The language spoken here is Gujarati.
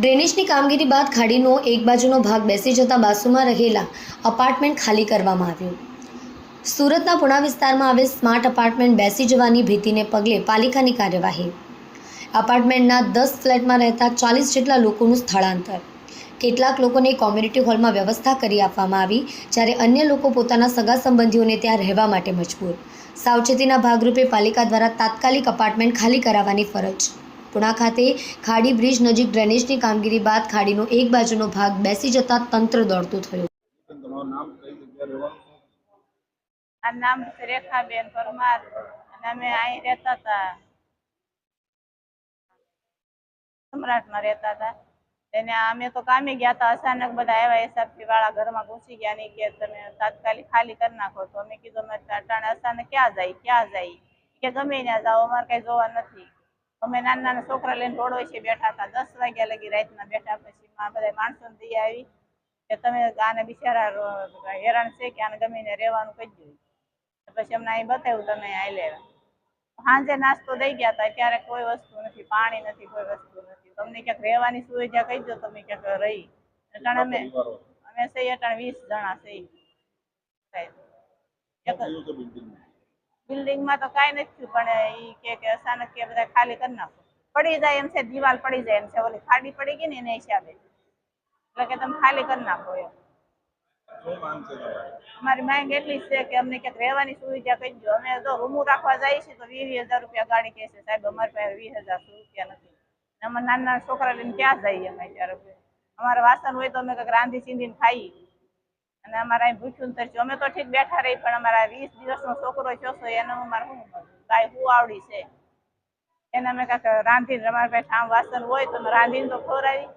ડ્રેનેજની કામગીરી બાદ ખાડીનો એક બાજુનો ભાગ બેસી જતા બાસુમાં રહેલા અપાર્ટમેન્ટ ખાલી કરવામાં આવ્યું. સુરતના પુણા વિસ્તારમાં આવેલ સ્માર્ટ અપાર્ટમેન્ટ બેસી જવાની ભીતિને પગલે પાલિકાની કાર્યવાહી. અપાર્ટમેન્ટના દસ ફ્લેટમાં રહેતા ચાલીસ જેટલા લોકોનું સ્થળાંતર. કેટલાક લોકોને કોમ્યુનિટી હોલમાં વ્યવસ્થા કરી આપવામાં આવી જ્યારે અન્ય લોકો પોતાના સગા સંબંધીઓને ત્યાં રહેવા માટે મજબૂર. સાવચેતીના ભાગરૂપે પાલિકા દ્વારા તાત્કાલિક અપાર્ટમેન્ટ ખાલી કરાવવાની ફરજ. પુણા ખાતે ખાડી બ્રિજ નજીક ડ્રેનેજની કામગીરી બાદ ખાડીનો એક બાજુનો ભાગ બેસી જતા તંત્ર દોડતું થયું. નામ કઈ જગ્યાએ રહેવાનું છે? આ નામ છે રેખાબેન પરમાર અને અમે અહીં રહેતા હતા. સમ્રાટમાં રહેતા હતા. એને અમે તો કામે ગયા હતા, અચાનક બધા આવ્યા એસઆરપી વાળા ઘરમાં ઘૂસી ગયા નહીં કે તમે તાત્કાલિક ખાલી કરી નાખો. તો અમે કીધું અટાણે અચાનક ક્યાં જાય ક્યાં જાય? કે ગમે ત્યાં જાઓ, અમારે કઈ જોવા નથી. અમે નાના નાના છોકરા લઈને રોડો છે, બેઠા હતા. દસ વાગ્યા લગી રાતના બેઠા પછી બધા માણસો દઈ આવી કે તમે આને બિચારા હેરાન છે કે આને ગમે ને રહેવાનું કહી દઉં પછી અમને અહીં બતાવ્યું, તમે અહીં લેવા સાંજે નાસ્તો દઈ ગયા હતા, ક્યારેક કોઈ વસ્તુ નથી, પાણી નથી, કોઈ વસ્તુ નથી. તમને ક્યાંક રહેવાની સુવિધા કહી દો તમે ક્યાંક રહી. અટાણે અમે અમે સહી અટાણે વીસ જણા સહી બિલ્ડિંગમાં? તો કાંઈ નથી પણ ઈ કે કે અચાનક કે બધા ખાલી કરી નાખો. પડી જાય એમ છે દિવાલ પડી જાય એમ છે ઓલી ખાડી પડી ગઈ ને એના હિસાબે. એટલે કે તમે ખાલી કરી નાખો એમ. અમારી માંગ એટલી છે કે અમને ક્યાંક રહેવાની સુવિધા કહી દો. અમે જો રૂમું રાખવા જઈએ છીએ તો વીસ હજાર રૂપિયા ગાડી કહેશે. સાહેબ અમારી પાસે વીસ હજાર રૂપિયા નથી. અમે નાના નાના છોકરા લઈને ક્યાં જઈએ અમે ત્યારે? અમારે વાસણ હોય તો અમે કંઈક રાંધી ચીંધીને ખાઈએ. અને અમારે અહીં ભૂખ્યું તરસ્યું. અમે તો ઠીક બેઠા રહી, પણ અમારા વીસ દિવસનો છોકરો થયો છે, એનો અમારે શું કાંઈ શું આવડી છે? એને અમે કાંઈક રાંધીને અમારે પાસે ઠામ વાસણ હોય તો અમે રાંધીને તો ખવડાવી